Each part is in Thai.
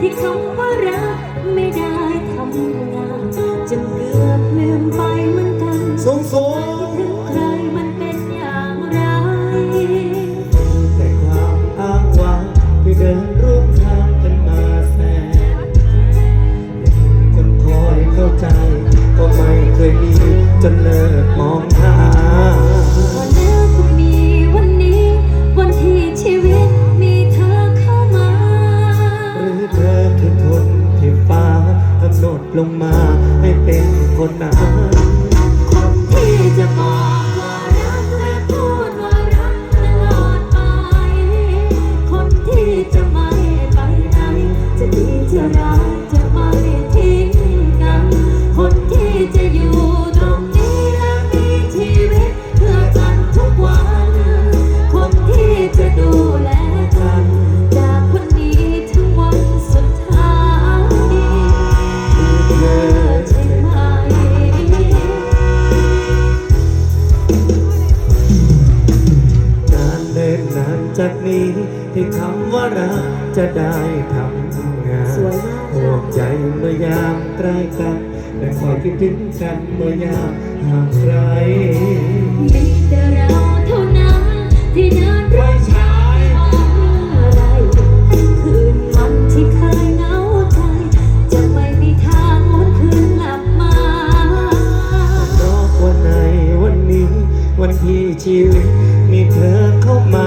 ที่เขาว่ารักไม่ได้ทำ ลงมาให้เป็นคนหนา จากนี้ที่คำว่ารักจะได้ทำงานสวยมากห่วงใจเมื่อยามใกล้กันและคอยคิดถึงกันเมื่อยามห่างไกลมีแต่เราเท่านั้นที่เดินร่วมทางอะไรคืนวันที่เคยเหงาใจ จะไม่มีทางหวนคืนกลับมาเพราะวันในวันนี้วันที่ชีวิต มีเธอเข้ามา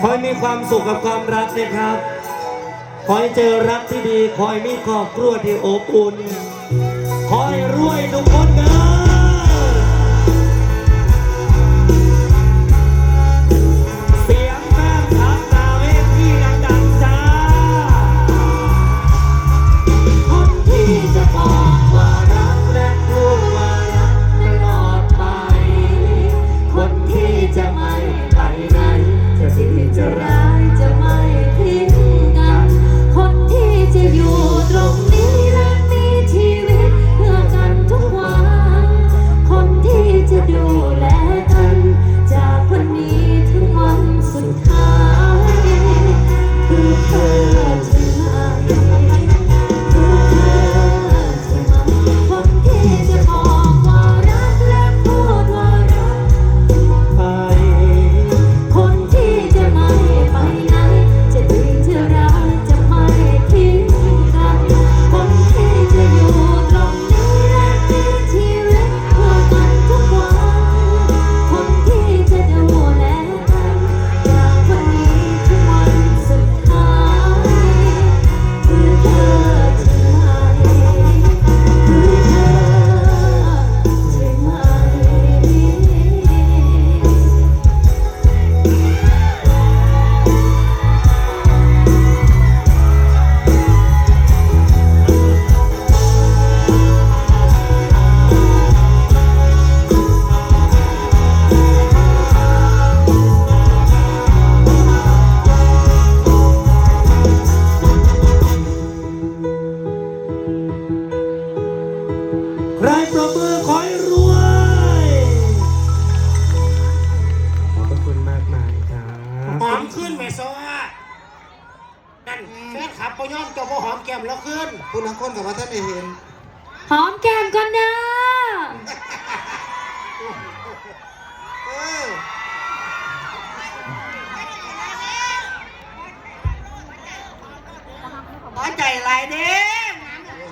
ขอให้มีความสุขกับความรักนะครับ ขอให้เจอรักที่ดี ขอให้มีครอบครัวที่อบอุ่น ขอให้รวยทุกคนเด้ บพอย่อมตัวบ่หอมแก้มแล้วขึ้นคุณนักคนกับว่าท่านได้เห็น หอมแก้มก่อนนะเออหอใจหลายเด้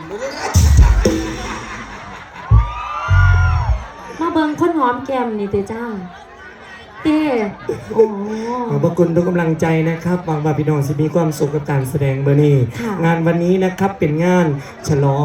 ไม่ได้มาเบิ่งคนหอมแก้มนี่เตจ้า เต้โอ้ขอบพระคุณทุกกำลังใจนะครับหวังว่าพี่น้องจะมีความสุขกับการแสดงเบอร์นี้ค่ะงานวันนี้นะครับเป็นงานฉลอง